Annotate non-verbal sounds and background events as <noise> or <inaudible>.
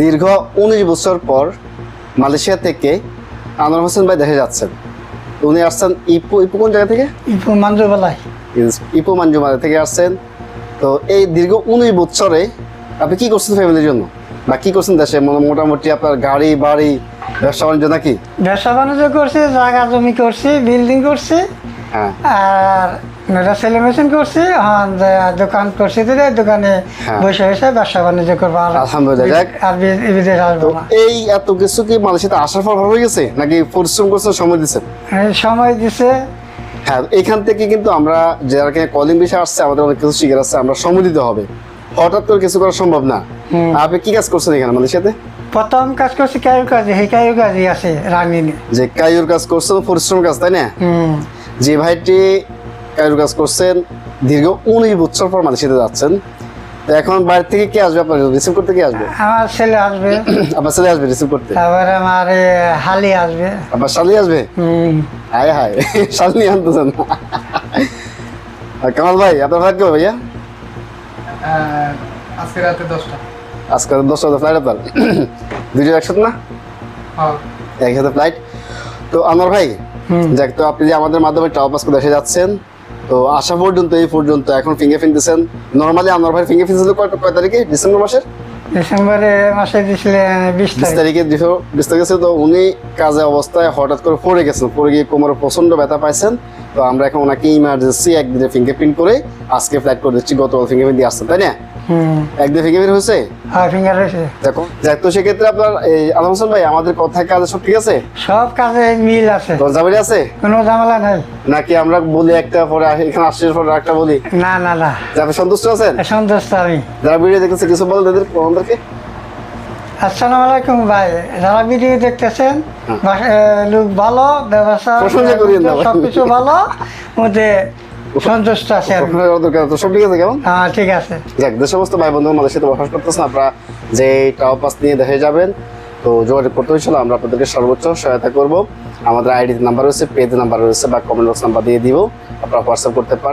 দীর্ঘ উনিশ বছর পর মালয়েশিয়া থেকে আনোয়ার হোসেন ভাই দেখে যাচ্ছেন। উনি আসছেন ইপু ইপু কোন জায়গা থেকে? ইপু মাঞ্জুবেলায় ইপু মাঞ্জুমারা থেকে আসছেন। তো এই দীর্ঘ উনিশ বছরে আপনি কি করছেন ফ্যামিলির জন্য? বা কি করছেন দেশে? মোটামুটি আপনার গাড়ি বাড়ি ব্যবসা বাণিজ্য নাকি? ব্যবসা বাণিজ্য করছি জায়গা জমি করছি বিল্ডিং করছি হ্যাঁ। আর মেয়েরা করছি দোকান করছি দোকানে হ্যাঁ। বসে বসে ব্যবসা বাণিজ্য করব আর আলহামদুলিল্লাহ, আর বিদেশ আসব এই এত কিছু কি মালয়েশিয়াতে আসার পর ভালো হয়ে গেছে? নাকি পরিশ্রম করছেন সময় দিচ্ছেন? সময় দিছে। হ্যাঁ এখান থেকে কিন্তু আমরা যারা কলিং বিষয় আসছে আমাদের অনেক কিছু শিখে আসছে আমরা সময় দিতে হবে। হঠাৎ করে কিছু করা সম্ভব না। আপনি কি কাজ করছেন এখানে মালয়েশিয়াতে প্রথম কাজ করছি কায়ু কাজে সেই কায়ু কাজই আছে রানিনে। যে কায়ুর কাজ করছেন পরিশ্রম কাজ তাই না? যে ভাইটি কায়ুর কাজ করছেন দীর্ঘ উনিশ বছর পর মালয়েশিয়াতে যাচ্ছেন। তো এখন বাইরে থেকে কে আসবে আপনার রিসিভ করতে কে আসবে? আমার ছেলে আসবে। <clears throat> আপনার ছেলে আসবে রিসিভ করতে? তারপরে আমার হালি আসবে। আপনার শালি আসবে? হুম। হায় হায় শালি আনতেছেন। আর কামাল ভাই আপনার ভাই কেউ ভাইয়া? আজকে রাতে দশটা। আজকে দশ হাজার ফ্লাইট আপনার। দুইটা একসাথে না? হ্যাঁ। একসাথে ফ্লাইট তো আমার ভাই দেখ যাক তো আপনি যে আমাদের মাধ্যমে টাওয়ার পাস করে এসে যাচ্ছেন তো আসা পর্যন্ত এই পর্যন্ত এখন ফিঙ্গারপ্রিন্ট দিচ্ছেন নর্মালি আমার ভাই ফিঙ্গারপ্রিন্ট ছিল কয় কয় তারিখে? ডিসেম্বর মাসের? ডিসেম্বরে মাসে দিছিলেন বিশ বিশ তারিখে। বিশ তারিখে তো উনি কাজে অবস্থায় হঠাৎ করে পড়ে গেছেন পড়ে গিয়ে কোমরে প্রচণ্ড ব্যথা পাইছেন। তো আমরা এখন ওনাকে ইমার্জেন্সি একদিনে ফিঙ্গারপ্রিন্ট করে আজকে ফ্লাইট করে দিচ্ছি গত ফিঙ্গারপ্রিন্ট দিয়ে আসছেন তাই না? একদিন ফিঙ্গারপ্রিন্ট হয়েছে? আর ফিঙ্গার রয়েছে দেখো যাক তো সেক্ষেত্রে আপনার এই আলম হোসেন ভাই আমাদের কথায় কাজে সব ঠিক আছে? সব কাজে মিল আছে। দরজাবাড়ি আছে? কোনো ঝামেলা নাই। নাকি আমরা বলি একটা পরে এখানে আসছে পরে একটা বলি? না না না। আপনি সন্তুষ্ট আছেন? সন্তুষ্ট আমি। যারা ভিডিও দেখতেছে কিছু বলেন তাদের আসসালামু আলাইকুম ভাই যারা ভিডিও দেখতেছেন হ্যাঁ। লোক ভালো ব্যবসা। সবকিছু ভালো মধ্যে সন্তুষ্ট আছে আর কি। আপনার দরকার তো সব ঠিক আছে কেমন হ্যাঁ ঠিক আছে যাক যে সমস্ত ভাই বন্ধু মালয়েশিয়াতে বসবাস করতেছেন আপনারা যে টাওয়ার পাস নিয়ে দেখে যাবেন তো যোগাযোগ করতে হয়েছিল আমরা আপনাদেরকে সর্বোচ্চ সহায়তা করব আমাদের আইডি নাম্বার রয়েছে পেজ নাম্বার রয়েছে বা কমেন্ট বক্স নাম্বার দিয়ে দিব আপনারা হোয়াটসঅ্যাপ করতে পারেন